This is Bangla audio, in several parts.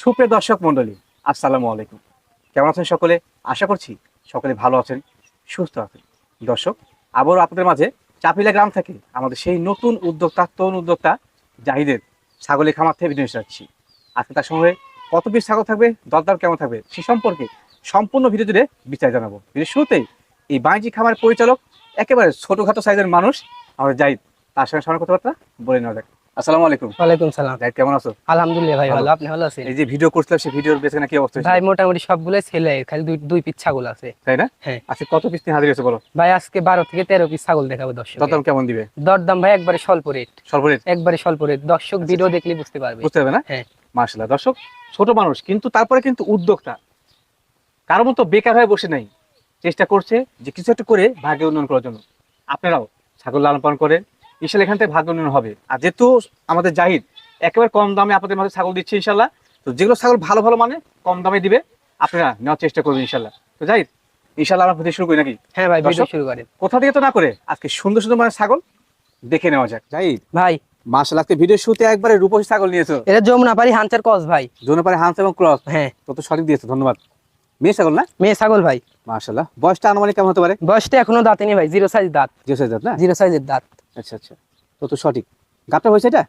সুপ্রিয় দর্শক মন্ডলী আসসালামু আলাইকুম। কেমন আছেন সকলে? আশা করছি সকলে ভালো আছেন, সুস্থ আছেন। দর্শক, আবারও আপনাদের মাঝে চাপিলা গ্রাম থেকে আমাদের সেই নতুন উদ্যোক্তা, তরুণ উদ্যোক্তা জাহিদের ছাগলের খামার থেকে ভিডিও যাচ্ছি। আজকে তার সঙ্গে কত পিস ছাগল থাকবে, দরদাম কেমন থাকবে, সে সম্পর্কে সম্পূর্ণ ভিডিও জুড়ে বিচার জানাব। ভিডিও শুরুতেই এই বাণিজ্যিক খামার পরিচালক, একেবারে ছোটোখাটো সাইজের মানুষ, আমাদের জাহিদ, তার সঙ্গে সামনে কথাবার্তা বলে নেওয়া যাক। আসসালামু আলাইকুম। ওয়ালাইকুম সালাম। জাহিদ কেমন আছো? আলহামদুলিল্লাহ ভাই ভালো। ভালো। আপনি ভালো আছেন? এই যে ভিডিও করছিলাম সেই ভিডিওর বেছে কি অবস্থা ভাই মোটামুটি সবগুলো ছেলে খালি দুই দুই পিস ছাগল আছে। তাই না? হ্যাঁ। আজকে কত পিস নিয়ে হাজির হয়েছে বলো? ভাই আজকে বারো থেকে তেরো পিস ছাগল দেখাবো দর্শক দরদাম কেমন দিবে? দরদাম ভাই একবারে স্বল্প রেট সর্বরেট একবারে স্বল্প রেট দর্শক ভিডিও দেখলে বুঝতে পারবে। বুঝতে হবে না? হ্যাঁ। দর্শক ছোট মানুষ কিন্তু তারপরে কিন্তু উদ্যোক্তা। কারও মতো বেকার হয়ে বসে নাই। চেষ্টা করছে যে কিছু একটা করে ভাগ্য উন্নয়ন করার জন্য। আপনারাও ছাগল লালন পালন করেন ইনশাল্লাহ এখান থেকে ভাগ্য উন্নয়ন হবে। আর যেহেতু আমাদের জাহিদ একেবারে কম দামে আপনাদের মাঝে ছাগল দিচ্ছে ইনশাল্লাহ তো যেগুলো ছাগল ভালো ভালো মানে কম দামে দিবে আপনারা নেওয়ার চেষ্টা করবেন ইনশাল্লাহ। তো জাহিদ ইনশাল্লাহ আমরা শুরু করি নাকি? হ্যাঁ ভাই ভিডিও শুরু করেন। কোথা থেকে তো না করে আজকে সুন্দর সুন্দর মানে ছাগল দেখে নেওয়া যাক। জাহিদ ভাই। আজকে ভিডিও শুতে একবারে রূপসী ছাগল নিয়েছো। এটা যমুনা পারি হাঞ্চার কস ভাই। জোনে পারে এবং ক্রস? হ্যাঁ। তত সঠিক দিয়েছে ধন্যবাদ। মেয়ে ছাগল না? মেয়ে ছাগল ভাই। মার্শাল্লাহ বয়সটা আনুমানিক কেমন হতে পারে? বয়সটা এখনও দাঁতেনি ভাই জিরো সাইজ দাঁত। যে সাইজ না? জিরো সাইজের দাঁত। আচ্ছা আচ্ছা। সঠিক। গাপটা হয়েছে এটা?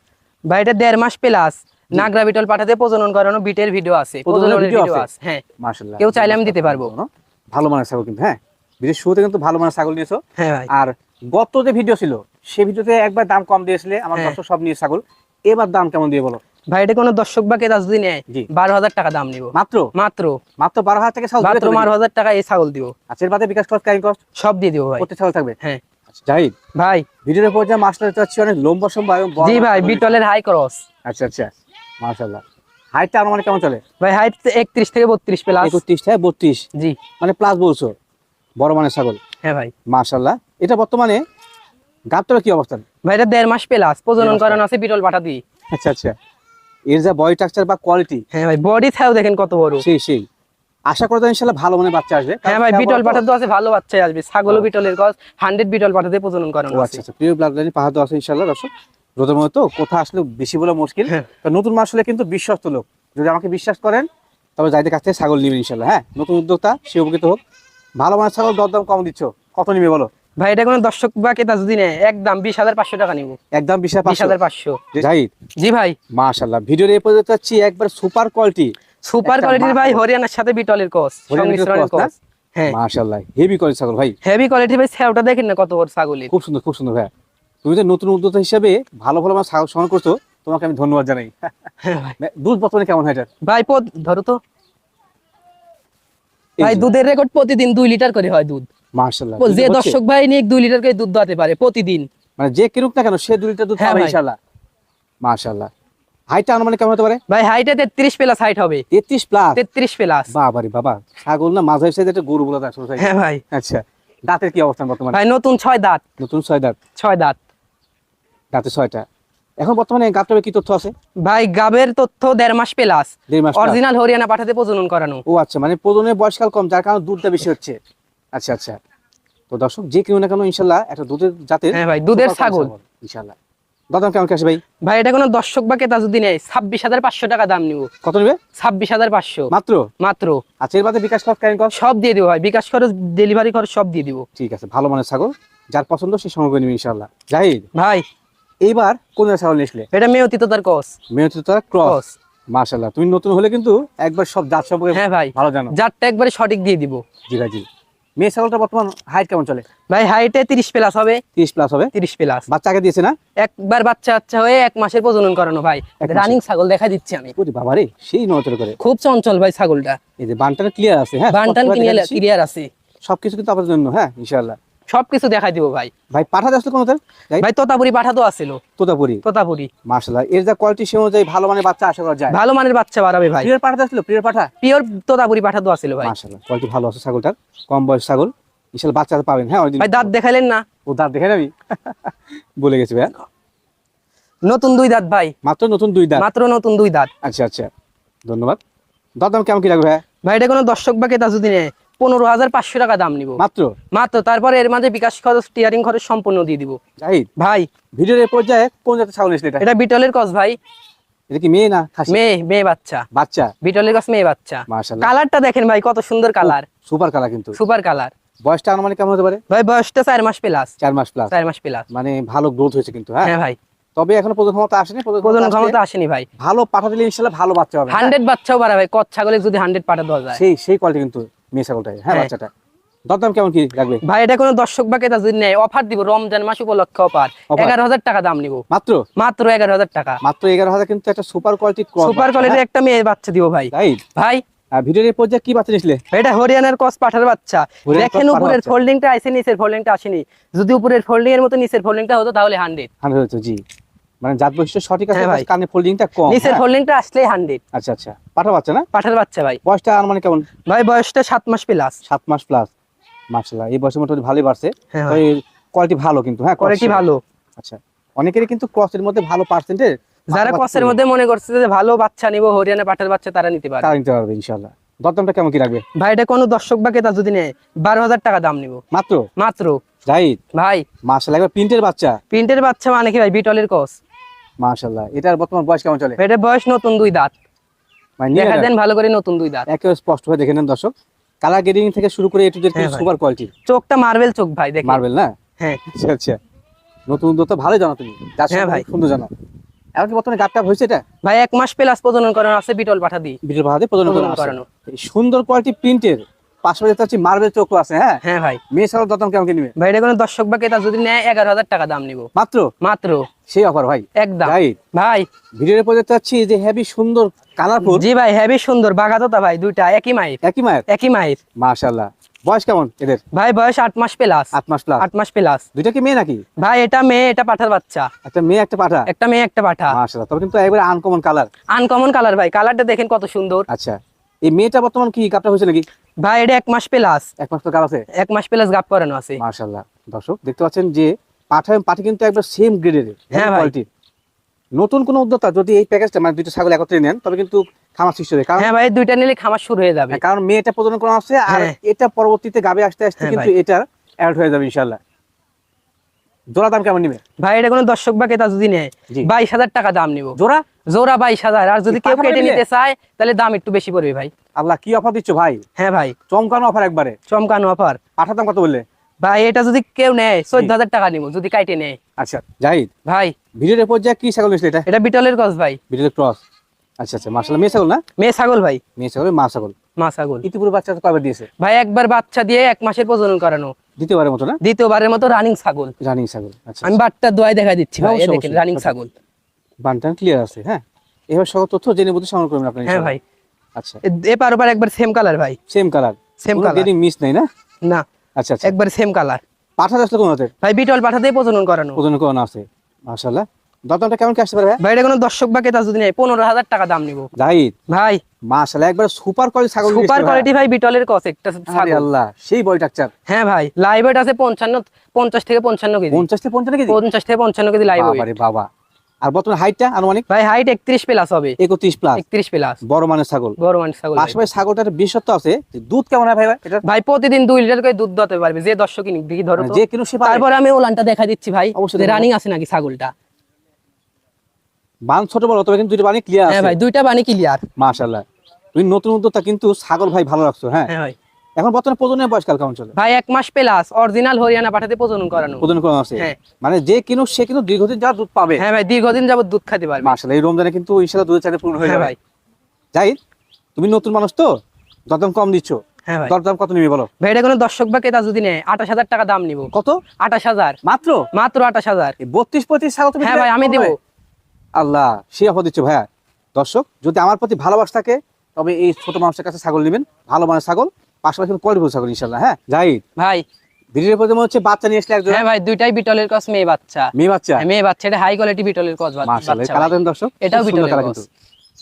ভাই এটা দেড় মাস প্লাস নাগরা বিটল পাঠাতে প্রজনন করানো বিটের ভিডিও আছে। প্রজননের ভিডিও আছে? হ্যাঁ। মার্শাল্লাহ কেউ চাইলে আমি দিতে পারব। ভালো মানের ছাগল কিন্তু হ্যাঁ। ভিডিও শুরুতে কিন্তু ভালো মানের ছাগল নিয়েছো। হ্যাঁ ভাই। আর গত যে ভিডিও ছিল সেই ভিডিওতে একবার দাম কম দিয়েছিলে আমার হ্যাঁ। দর্শক সব নিয়ে ছাগল। এবার দাম কেমন দিয়ে বলো? ভাই এটা কোনো দর্শক বা ক্রেতা যদি নেয় বারো হাজার টাকা দাম নিব। মাত্র? মাত্র। মাত্র বারো হাজার মাত্র বারো হাজার টাকা এই ছাগল দিব। আচ্ছা এর বাদে বিকাশ ক্যারিং কস্ট সব দিয়ে দিব ভাই। প্রত্যেক ছাগল থাকবে? হ্যাঁ। জাহিদ ভাই। ভিডিওর পর যে মাস্টার চাচ্ছি অনেক লম্বা সম্ভব জি ভাই বিটলের হাই ক্রস আচ্ছা আচ্ছা। হাইটটা আনুমানিক কেমন চলে? ভাই হাইট একত্রিশ থেকে বত্রিশ প্লাস একত্রিশ থেকে বত্রিশ। জি। মানে প্লাস বলছো? বড় মানের ছাগল। হ্যাঁ ভাই। মাশাল্লাহ এটা বর্তমানে গাবটার কি অবস্থান? ভাই এটা দেড় মাস প্লাস প্রজনন করানো আছে বিটল পাঠা দিয়ে। আচ্ছা আচ্ছা। এর যা বডি স্ট্রাকচার বা কোয়ালিটি হ্যাঁ ভাই বডি থাও দেখেন কত বড়। সেই সেই। আশা করা যায় ইনশাল্লাহ ভালো মানের বাচ্চা আসবে। হ্যাঁ ভাই বিটল তো- পাঠা তো আছে ভালো বাচ্চাই আসবে। ছাগলও ও। বিটলের গছ হান্ড্রেড বিটল পাঠাতে প্রজনন করানো আছে। আচ্ছা আচ্ছা প্রিয় ব্লাড লাইন পাহাড় আছে ইনশাল্লাহ দর্শক। রোদের মধ্যে তো কোথা আসলে বেশি বলা মুশকিল। হ্যাঁ। তো নতুন মাস হলে কিন্তু বিশ্বস্ত লোক। যদি আমাকে বিশ্বাস করেন তবে যাইতে কাছ থেকে ছাগল নেবেন ইনশাল্লাহ হ্যাঁ? নতুন উদ্যোক্তা সে উপকৃত হোক। ভালো মানের ছাগল দরদাম কম দিচ্ছ কত নিবে বলো? ভাই এটা কোনো দর্শক বা ক্রেতা যদি নেয় একদম বিশ হাজার পাঁচশো টাকা নিব। একদম বিশ হাজার পাঁচশো। জি ভাই। মাশাল্লাহ ভিডিওর এই পর্যন্ত হচ্ছে একবার সুপার কোয়ালিটি সুপার কোয়ালিটির ভাই হরিয়ানার সাথে বিটলের সংমিশ্রণের কস হ্যাঁ। মাশাল্লাহ হেভি কোয়ালিটি ছাগল ভাই। হেভি কোয়ালিটি ভাই সেওটা দেখেন না কত বড় ছাগলের। খুব সুন্দর খুব সুন্দর ভাই। তুমি যে নতুন উদ্যোক্তা হিসেবে ভালো ভালো আমার ছাগল সংগ্রহ করছ তোমাকে আমি ধন্যবাদ জানাই। হ্যাঁ দুধ বর্তমানে কেমন হয় এটার ভাই পদ ধরো তো। ভাই দুধের রেকর্ড প্রতিদিন দুই লিটার করে হয় দুধ। মাশাল্লাহ ও, যে দর্শক ভাই নিয়ে দুই লিটার করে দুধ দোয়াতে পারে প্রতিদিন। মানে যে কিনুক না কেন সে দু লিটার দুধ হ্যাঁ পাবে ভাই। ইনশাল্লাহ মাশাল্লাহ হাইটটা আনুমানিক কেমন হতে পারে? ভাই হাইটে তেত্রিশ প্লাস হাইট হবে। তেত্রিশ প্লাস? তেত্রিশ প্লাস। বাবা রে বাবা ছাগল না মাঝারি সাইজ একটা গরু বলে হ্যাঁ ভাই। আচ্ছা দাঁতের কি অবস্থান বর্তমানে? ভাই নতুন ছয় দাঁত। নতুন ছয় দাঁত? ছয় দাঁত। দাঁতে ছয়টা। এখন বর্তমানে গাবটাবে কি তথ্য আছে? ভাই গাবের তথ্য দেড় মাস প্লাস। অরিজিনাল হরিয়ানা পাঠাতে প্রজনন করানো। ও আচ্ছা মানে প্রজনের বয়সকাল কম যার কারণে দুধটা বেশি হচ্ছে। আচ্ছা আচ্ছা। তো দর্শক যে কেউ না কেন ইনশাল্লাহ একটা দুধের জাতের হ্যাঁ ভাই দুধের ছাগল ইনশাল্লাহ। দাদাম কেমন কাছে ভাই? ভাই এটা কোনো দর্শক বা ক্রেতা যদি নেয় ছাব্বিশ হাজার পাঁচশো টাকা দাম নিব। কত নেবে? ছাব্বিশ হাজার পাঁচশো। মাত্র? মাত্র। আচ্ছা এর বাদে বিকাশ খরচ সব দিয়ে দিব ভাই বিকাশ খরচ ডেলিভারি খরচ সব দিয়ে দিব। ঠিক আছে ভালো মানের ছাগল। যার পছন্দ সে সংগ্রহ নেবে ইনশাল্লাহ জাহিদ? ভাই। এইবার কোন ছাগল নিয়েছিলে এটা মেয়তি তার কস মেয়তি তো ক্রস মাশাল্লাহ তুমি নতুন হলে কিন্তু একবার সব জাত সম্পর্কে হ্যাঁ ভাই ভালো জানো। যারটা একবারে সঠিক দিয়ে দিব। জি ভাই জি। মেয়ে ছাগলটা বর্তমান হাইট কেমন চলে? ভাই হাইটে তিরিশ প্লাস হবে। তিরিশ প্লাস হবে? তিরিশ প্লাস বাচ্চাকে দিয়েছে না? একবার বাচ্চা বাচ্চা হয়ে এক মাসের প্রজনন করানো ভাই। রানিং ছাগল দেখা দিচ্ছি আমি। ওরে বাবা রে সেই নজর করে। খুব চঞ্চল ভাই ছাগলটা। এই যে বানটার ক্লিয়ার আছে হ্যাঁ? বানটান ক্লিয়ার আছে। সবকিছু কিন্তু আপনার জন্য হ্যাঁ ইনশাআল্লাহ। সবকিছু দেখাই দিব ভাই। ভাই পাঠাতে আসলে কোন ভাই তোতাপুরি পাঠা তো আছিল তোতাপুরি? তোতাপুরি। মাশাআল্লাহ এর যা কোয়ালিটি সে অনুযায়ী ভালো মানে বাচ্চা আশা করা যায়। ভালো মানের বাচ্চা বাড়াবে ভাই। প্রিয়র পাঠাতে আসলো? প্রিয়র পাঠা? পিওর তোতাপুরি পাঠা তো আছিল ভাই। মাশাআল্লাহ কোয়ালিটি ভালো আছে ছাগলটার। কম বয়স ছাগল। ইনশাআল্লাহ বাচ্চা পাবেন। হ্যাঁ ভাই দাঁত দেখাইলেন না। ও দাঁত দেখে যাবি বলে গেছি ভাই। নতুন দুই দাঁত ভাই। মাত্র নতুন দুই দাঁত? মাত্র নতুন দুই দাঁত। আচ্ছা আচ্ছা। ধন্যবাদ। দাঁত দাম কেমন কি লাগবে ভাই? ভাই এটা কোনো দর্শক বা ক্রেতা যদি নেয় পনেরো হাজার পাঁচশো টাকা দাম নিব। মাত্র? মাত্র। তারপরে এর মাঝে বিকাশ খরচ টিয়ারিং খরচ সম্পূর্ণ দিয়ে দিব। ভাই। ভিডিওর পর্যায়ে কোন জাতের ছাগল এটা? এটা বিটলের কস ভাই। এটা কি মেয়ে না মেয়ে মেয়ে বাচ্চা। বাচ্চা? বিটলের কাছে মেয়ে বাচ্চা। কালারটা দেখেন ভাই কত সুন্দর কালার। সুপার কালার কিন্তু। Super colour. বয়সটা আনুমানিক কেমন হতে পারে? ভাই বয়সটা চার মাস প্লাস। চার মাস প্লাস। চার মাস প্লাস। মানে ভালো গ্রোথ হয়েছে কিন্তু হ্যাঁ? হ্যাঁ ভাই। তবে এখনও প্রজনন ক্ষমতা আসেনি ক্ষমতা আসেনি ভাই। ভালো পাঠা দিলে ইনশাআল্লাহ ভালো বাচ্চা হবে। হ্যাঁ? হান্ড্রেড বাচ্চাও বাড়া ভাই কত ছাগলে যদি হান্ড্রেড পাঠা দেওয়া যায়। সেই সেই কোয়ালিটি কিন্তু মেয়ে ছাগলটাই হ্যাঁ হ্যাঁ। বাচ্চাটা দরদাম কেমন কি লাগবে? ভাই এটা কোনো দর্শক বা ক্রেতা যদি নেয় অফার দিব রমজান মাস উপলক্ষে অফার এগারো হাজার টাকা দাম নিব। মাত্র? মাত্র এগারো হাজার টাকা। মাত্র এগারো হাজার কিন্তু একটা সুপার কোয়ালিটি সুপার কোয়ালিটির একটা মেয়ে বাচ্চা দিব ভাই। ভাই। ভিডিওর পর্যায়ে কি বাচ্চা এটা হরিয়ানার কস পাঠার বাচ্চা। দেখেন উপরের। ফোল্ডিংটা নিচের ফোল্ডিংটা আসেনি। যদি উপরের ফোল্ডিং এর মতো নিচের ফোল্ডিংটা হতো তাহলে হান্ড্রেড হান্ড্রেড হচ্ছে জি। মানে জাত বৈশিষ্ট্য সঠিক আছে হ্যাঁ ভাই। কানে ফোল্ডিংটা কম নিচের হ্যাঁ? ফোল্ডিংটা আসলেই হান্ড্রেড আচ্ছা আচ্ছা। পাঠা বাচ্চা না? পাঠার বাচ্চা ভাই। বয়সটা আনুমানিক কেমন? ভাই বয়সটা সাত মাস প্লাস সাত মাস প্লাস মার্শাল্লাহ এই বয়সে মোটামুটি ভালোই বাড়ছে। হ্যাঁ তবে কোয়ালিটি ভালো কিন্তু হ্যাঁ? কোয়ালিটি ভালো। আচ্ছা অনেকেরই কিন্তু ক্রসের মধ্যে ভালো পার্সেন্টেজ যারা কসের মধ্যে মনে করছে যে ভালো বাচ্চা নিব হরিয়ানা পাঠার বাচ্চা তারা নিতে পারে। তারা নিতে পারবে দরদামটা কেমন কি রাখবে ভাই এটা কোনো দর্শক বা ক্রেতা যদি নেয় বারো হাজার টাকা দাম নিব। মাত্র? মাত্র। রাইট ভাই। মার্শাল্লাহ একবার প্রিন্টের বাচ্চা? প্রিন্টের বাচ্চা মানে কি ভাই? বিটলের কস মার্শাল্লাহ এটার বর্তমান বয়স কেমন চলে? এটা বয়স নতুন দুই দাঁত। মানে দেখা দেন ভালো করে নতুন দুই দাঁত। একেবারে স্পষ্ট হয়ে দেখে নেন দর্শক। কালার গ্রেডিং থেকে শুরু করে এটু সুপার কোয়ালিটি চোখটা মার্বেল চোখ ভাই দেখেন। মার্বেল না? হ্যাঁ। আচ্ছা আচ্ছা। নতুন উদ্যোগ ভালো জানো তুমি। হ্যাঁ ভাই। সুন্দর জানো। এখন কি বর্তমানে গাপ টাপ হয়েছে এটা? ভাই এক মাস প্লাস প্রজনন করানো আছে বিটল পাঠা দিই বিটের বাহাদে প্রজনন প্রজনন করানো সুন্দর কোয়ালিটি প্রিন্টের পাশাপাশি দেখতে পাচ্ছি মার্বেল চোখ আছে হ্যাঁ? হ্যাঁ ভাই। মেয়ে কেমন কি নিবে? ভাই এটা কোনো দর্শক বা ক্রেতা যদি নেয় এগারো হাজার টাকা দাম নিব। মাত্র? মাত্র। সেই অফার ভাই। একদম। ভাই। ভিডিওর পর দেখতে পাচ্ছি যে হেভি সুন্দর কালারফুল জি ভাই হেভি সুন্দর বাগাতোতা ভাই দুইটা একই মাইর। একই মায়ের একই মাইর। মাশাল্লাহ বয়স কেমন এদের? ভাই বয়স আট মাস প্লাস আট মাস প্লাস আট মাস প্লাস দুইটা কি মেয়ে নাকি? ভাই এটা মেয়ে এটা পাঠার বাচ্চা। একটা মেয়ে একটা পাঠা? একটা মেয়ে একটা পাঠা। তবে কিন্তু একবারে আনকমন কালার আনকমন কালার ভাই কালারটা দেখেন কত সুন্দর। আচ্ছা। এই মেয়েটা বর্তমান কি গাপটা হয়েছে নাকি? ভাই এটা এক মাস প্লাস এক মাস তো গাপ আছে? এক মাস প্লাস গাপ করানো আছে। মাশাল্লাহ দর্শক দেখতে পাচ্ছেন যে পাঠা পাঠি কিন্তু একবার সেম গ্রেডের হ্যাঁ ভাই। নতুন কোন উদ্যোক্তা যদি এই প্যাকেজটা মানে দুইটা ছাগল একত্রে নেন তবে কিন্তু খামার সৃষ্টি হবে। কারণ হ্যাঁ ভাই দুইটা নিলে খামার শুরু হয়ে যাবে। হ্যাঁ, কারণ মেয়েটা প্রজনন করা আছে আর হ্যাঁ। এটা পরবর্তীতে গাবে আসতে আসতে হ্যাঁ কিন্তু এটা অ্যাড হয়ে যাবে ইনশাল্লাহ জোড়া দাম কেমন নিবে? ভাই এটা কোনো দর্শক বা ক্রেতা যদি নেয় বাইশ হাজার টাকা দাম নিব। জোড়া? জোড়া বাইশ হাজার। আর যদি কেউ কেটে নিতে চায় তাহলে দাম একটু বেশি পড়বে ভাই। আল্লাহ কি অফার দিচ্ছ ভাই? হ্যাঁ ভাই। চমকানো অফার একবারে। চমকানো অফার পাঠার দাম কত বললে? ভাই এটা যদি কেউ নেয় চোদ্দ হাজার টাকা নিব যদি কাইটে নেয়। আচ্ছা জাহিদ ভাই। ভিডিওর পর্যায়ে কি ছাগল এটা? এটা বিটলের গছ ভাই। ভিডিওর ক্রস আচ্ছা আচ্ছা মাসাল্লাহ মেয়ে ছাগল না? মেয়ে ছাগল ভাই। মেয়ে ছাগল মা ছাগল। মা ছাগল। ইতিপূর্বে বাচ্চা তো কবে দিয়েছে? ভাই একবার বাচ্চা দিয়ে এক মাসের প্রজনন করানো। দ্বিতীয়বারের মতো না? দ্বিতীয়বারের মতো রানিং ছাগল। রানিং ছাগল আচ্ছা আমি বাটটা দোয়াই দেখা দিচ্ছি ভাই এই দেখেন রানিং আচ্ছা। ছাগল। বানটান ক্লিয়ার আছে হ্যাঁ? এবার সকল তথ্য জেনে বুঝে সংগ্রহ করবেন আপনার হ্যাঁ ভাই। আচ্ছা। এ- এপার ওপার একবার সেম কালার ভাই। Same colour same colour miss নাই না? না। আচ্ছা আচ্ছা। একবার সেম কালার পাঠা আসলে কোন হাতে? ভাই বিটল পাঠাতে প্রজনন করানো। প্রজনন করানো আছে। মাশাআল্লাহ। কেমন কি আসতে পারে ভাই? এটা কোনো দর্শক বা ক্রেতা যদি নেয় পনেরো হাজার টাকা দাম নিব। জাহিদ। ভাই। মাশাআল্লাহ একবার সুপার কোয়ালিটি ছাগল সুপার। কোয়ালিটি ভাই। বিটলের কস একটা ছাগল। আল্লাহ সেই বডি স্ট্রাকচার হ্যাঁ ভাই লাইভ ওয়েট আছে পঞ্চান্ন পঞ্চাশ থেকে পঞ্চান্ন কেজি। 50 থেকে 55 কেজি? পঞ্চাশ থেকে পঞ্চান্ন কেজি লাইভ ওয়েট বাবা। আর বর্তমানে হাইটটা আনুমানিক? ভাই হাইট একত্রিশ প্লাস হবে। 31 প্লাস একত্রিশ প্লাস বড় মানের ছাগল। বড় মানুষ ছাগল। পাশাপাশি ছাগলটার বিশেষত্ব আছে যে দুধ কেমন হয় ভাই? ভাই এটা ভাই প্রতিদিন দুই লিটার করে দুধ দতে পারবে যে দর্শকই নিক দেখি ধরো যে কিনো সে পারে। তারপরে আমি ওলানটা দেখা দিচ্ছি ভাই অবশ্যই যে রানিং আছে নাকি ছাগলটা? বান ছোট বড় তবে কিন্তু দুইটা বানি ক্লিয়ার হ্যাঁ ভাই দুইটা বানি ক্লিয়ার মাশাআল্লাহ। তুমি নতুন উদ্যোক্তা কিন্তু ছাগল ভাই ভালো রাখছো হ্যাঁ? হ্যাঁ ভাই। এখন বর্তমানে প্রজনের বয়স কাল কেমন চলে? ভাই এক মাস প্লাস। অরিজিনাল হরিয়ানা পাঠাতে প্রজনন করানো। প্রজনন করানো আছে? হ্যাঁ। মানে যে কিনো সে কিন্তু দীর্ঘদিন যা দুধ পাবে। হ্যাঁ ভাই দীর্ঘদিন যাবত দুধ খাতে পারবে। মাশাআল্লাহ এই রমজানে কিন্তু ইনশাআল্লাহ দুধের চাহিদা পূর্ণ হয়ে হ্যাঁ যাবে। ভাই। যাই তুমি নতুন মানুষ তো? দরদাম কম দিচ্ছ? হ্যাঁ দরদাম কত নিবি বলো? ভাই এটা কোনো দর্শক বা ক্রেতা যদি নেয় আঠাশ হাজার টাকা দাম নিব। কত? আঠাশ হাজার। মাত্র? মাত্র আঠাশ হাজার। বত্রিশ পঁয়ত্রিশ তুমি হ্যাঁ ভাই আমি দেবো। আল্লাহ সেই অফার দিচ্ছ ভাইয়া। দর্শক যদি আমার প্রতি ভালোবাসা থাকে তবে এই ছোট মানুষের কাছে ছাগল নেবেন। ভালো মানের ছাগল পাশাপাশি কোয়ালিটি ছাগল ইনশাল্লাহ হ্যাঁ? যাই ভাই। ভিডিওর হচ্ছে বাচ্চা নিয়ে আসলে একজন হ্যাঁ ভাই দুইটাই বিটলের কস মেয়ে বাচ্চা। মেয়ে বাচ্চা? হ্যাঁ, মেয়ে বাচ্চা এটা হাই কোয়ালিটি বিটলের কস বা- মাশাআল্লাহ বাচ্চা দেন দর্শক এটাও বিটলের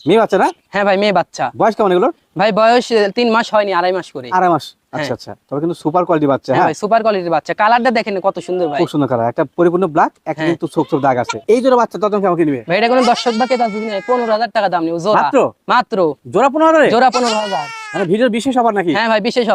মেয়ে বাচ্চা না? হ্যাঁ ভাই মেয়ে বাচ্চা। বয়স কেমন এগুলোর? ভাই বয়স তিন মাস হয়নি আড়াই মাস করে। আড়াই মাস। আচ্ছা হ্যাঁ। আচ্ছা। তবে কিন্তু সুপার কোয়ালিটি বাচ্চা হ্যাঁ হ্যাঁ? সুপার কোয়ালিটির বাচ্চা। কালারটা দেখেন কত সুন্দর ভাই। খুব সুন্দর কালার একটা পরিপূর্ণ ব্ল্যাক একটা হ্যাঁ। কিন্তু দাগ আছে। এই জোড়া বাচ্চা তখন কেমন কিনবে ভাই এটা কোনো দর্শক বা ক্রেতা যদি নেয় পনেরো হাজার টাকা দাম জোড়া। মাত্র? মাত্র। জোড়া পনেরো হাজারে? জোড়া পনেরো হাজার। মানে ভিডিওর বিশেষ অফার নাকি? হ্যাঁ ভাই বিশেষ